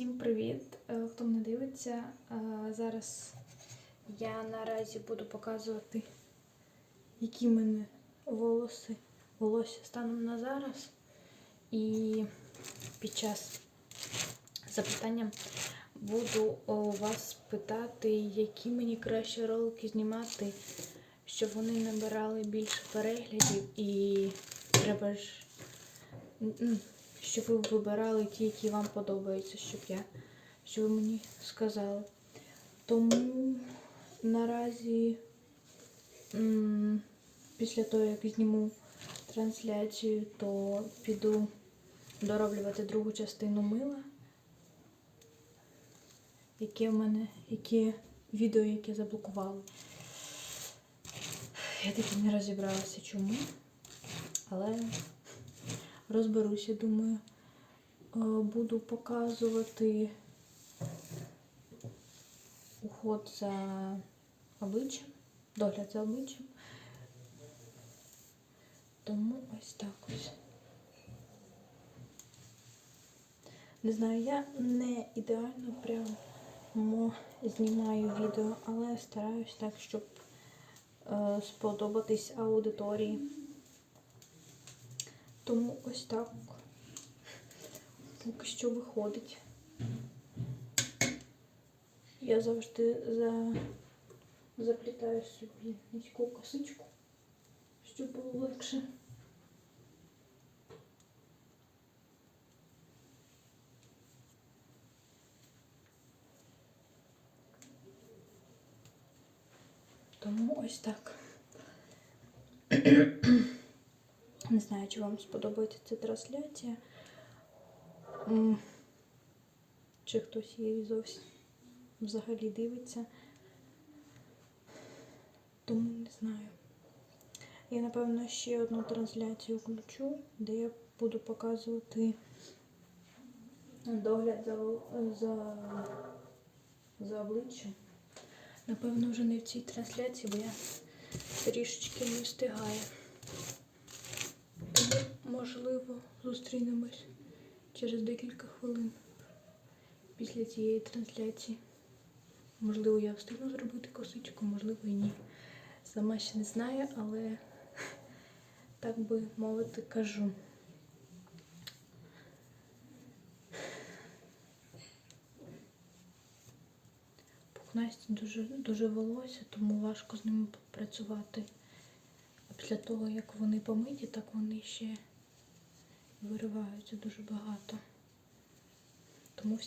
Всім привіт! Е, Хто мене дивиться, е, зараз я наразі буду показувати, які в мене волоси, волосся станом на зараз. І під час запитання буду у вас питати, які мені краще ролики знімати, щоб вони набирали більше переглядів і треба ж. Щоб ви вибирали ті, які вам подобаються, щоб я, щоб ви мені сказали. Тому наразі, після того, як зніму трансляцію, то піду дороблювати другу частину мила. Яке в мене, яке відео, яке заблокували. Я таки не розібралася чому. Але розберуся, думаю. Е, Буду показувати уход за обличчям, догляд за обличчям. Тому ось так ось. Не знаю, я не ідеально прямо знімаю відео, але стараюсь так, щоб е, сподобатись аудиторії. Тому ось так поки що виходить. Я завжди за... заплітаю собі низьку косичку, щоб було легше. Тому ось так. Не знаю, чи вам сподобається ця трансляція. Чи хтось її зовсім взагалі дивиться. Тому не знаю. Я, напевно, ще одну трансляцію включу, де я буду показувати догляд за, за, за обличчям. Напевно, вже не в цій трансляції, бо я трішечки не встигаю. Можливо, зустрінемось через декілька хвилин після цієї трансляції. Можливо, я встигну зробити косичку, можливо і ні. Сама ще не знаю, але так би мовити кажу. Пухнасті дуже, дуже волосся, тому важко з ними працювати. Після того, як вони помиті, так вони ще вириваються дуже багато. Тому